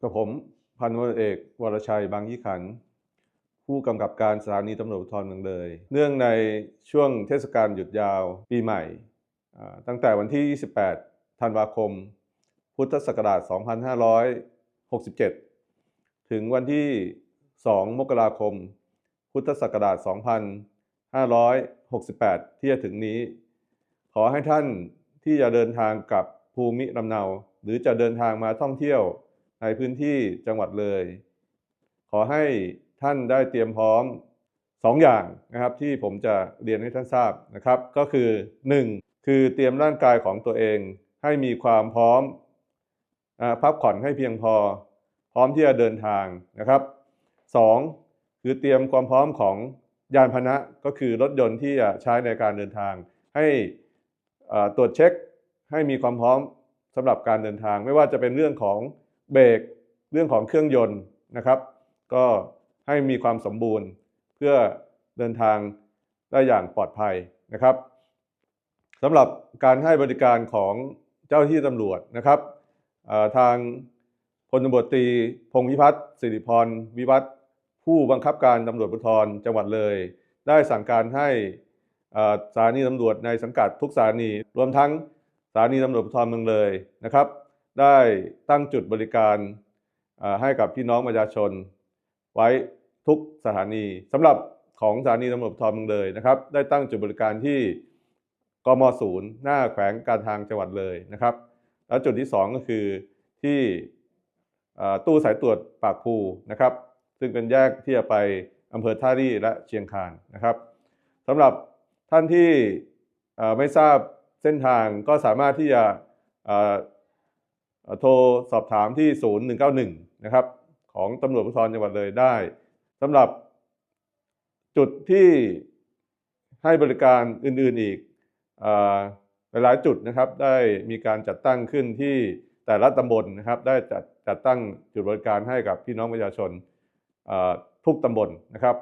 กับผมพันตำรวเอก วรชัยบางยี่ขัน ผู้กำกับการสถานีตำรวจภูธรเมืองเลย เนื่องในช่วงเทศกาลหยุดยาวปีใหม่ ตั้งแต่วันที่ 28 ธันวาคม พุทธศักราช 2567 ถึงวันที่ 2 มกราคม พุทธศักราช 2568 ที่จะถึงนี้ ขอให้ท่านที่จะเดินทางกลับภูมิลำเนา หรือจะเดินทางมาท่องเที่ยว ในพื้นที่จังหวัดเลย ขอให้ท่านได้เตรียมพร้อม2ออย่างนะครับที่ผมจะเรียนให้ท่านทราบนะครับ ก็คือ 1. คือเตรียมร่างกายของตัวเองให้มีความพร้อมอพักผ่อนให้เพียงพอ พร้อมที่จะเดินทางนะครับ 2. คือเตรียมความพร้อมของยานพาหนะก็คือรถยนต์ที่จะใช้ในการเดินทาง ให้ตรวจเช็คให้มีความพร้อมสำหรับการเดินทาง ไม่ว่าจะเป็นเรื่องของ เบรกเรื่องของเครื่องยนต์นะครับ ก็ให้มีความสมบูรณ์เพื่อเดินทางได้อย่างปลอดภัยนะครับสำหรับการให้บริการของเจ้าหน้าที่ตำรวจนะครับทางพลตำรวจตรีพงพิพัฒน์สิริพรวิวัฒน์ผู้บังคับการตำรวจภูธรจังหวัดเลย ได้สั่งการให้สถานีตำรวจในสังกัดทุกสถานี รวมทั้งสถานีตำรวจภูธรเมืองเลยนะครับ ได้ตั้งจุดบริการให้กับพี่น้องประชาชน ไว้ทุกสถานีสำหรับของสถานีตำรวจภูธรเมืองเลยนะครับ ได้ตั้งจุดบริการที่กมศูนย์หน้าแขวงการทางจังหวัดเลยนะครับ แล้วจุดที่ 2 ก็คือที่ตู้สายตรวจปากภูนะครับ ซึ่งเป็นแยกที่จะไปอำเภอท่ารี่และเชียงคานนะครับสำหรับท่านที่ไม่ทราบเส้นทางก็สามารถที่จะ โทรสอบถามที่ 0191 นะครับ ของตำรวจภูธรจังหวัดเลยได้สำหรับจุดที่ให้บริการอื่นๆอีกอหลายๆจุดนะครับ ได้มีการจัดตั้งขึ้นที่แต่ละตำบลนะครับ ได้จัดจัดตั้งจุดบริการให้กับพี่น้องประชาชนทุกตำบลนะครับ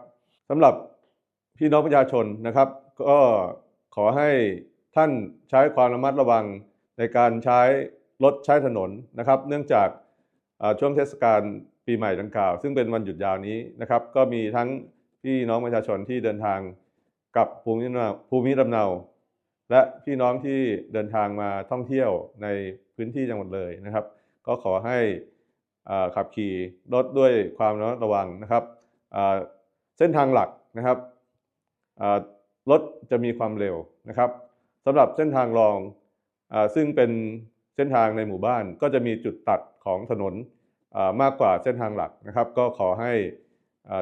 สำหรับพี่น้องประชาชนนะครับ ก็ขอให้ท่านใช้ความระมัดระวังในการใช้ รถใช้ถนนนะครับ เนื่องจากช่วงเทศกาลปีใหม่ดังกล่าว ซึ่งเป็นวันหยุดยาวนี้นะครับ ก็มีทั้งพี่น้องประชาชนที่เดินทางกลับภูมิลำเนาภูมิลำเนา และพี่น้องที่เดินทางมาท่องเที่ยวในพื้นที่จังหวัดเลยนะครับ ก็ขอให้ขับขี่รถด้วยความระมัดระวังนะครับเส้นทางหลักนะครับรถจะมีความเร็วนะครับสำหรับเส้นทางรองอซึ่งเป็น เส้นทางในหมู่บ้านก็จะมีจุดตัดของถนนมากกว่าเส้นทางหลักนะครับ ก็ขอให้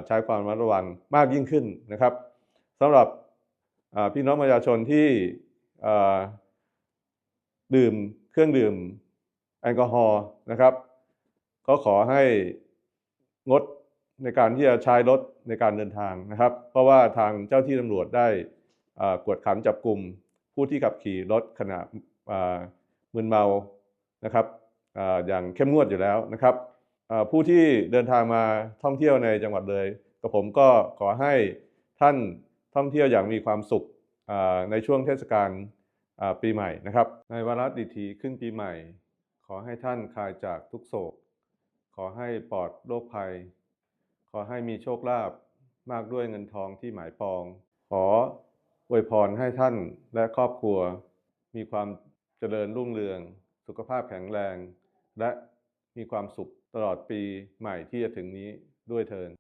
ใช้ความระมัดระวังมากยิ่งขึ้นนะครับสำหรับพี่น้องประชาชนที่ดื่มเครื่องดื่มแอลกอฮอล์นะครับ ก็ขอให้งดในการที่จะใช้รถในการเดินทางนะครับ เพราะว่าทางเจ้าที่ตำรวจได้กวดขันจับกลุ่มผู้ที่ขับขี่รถขณะ มึนเมานะครับอย่างเข้มงวดอยู่แล้วนะครับผู้ที่เดินทางมาท่องเที่ยวในจังหวัดเลยกับผมก็ขอให้ท่านท่องเที่ยวอย่างมีความสุขในช่วงเทศกาลปีใหม่นะครับ ในวาระดิถีขึ้นปีใหม่ ขอให้ท่านคลายจากทุกโศก ขอให้ปลอดโรคภัย ขอให้มีโชคลาภมากด้วยเงินทองที่หมายปอง ขออวยพรให้ท่านและครอบครัว มีความ เจริญรุ่งเรือง สุขภาพแข็งแรง และมีความสุขตลอดปีใหม่ที่จะถึงนี้ด้วยเทิน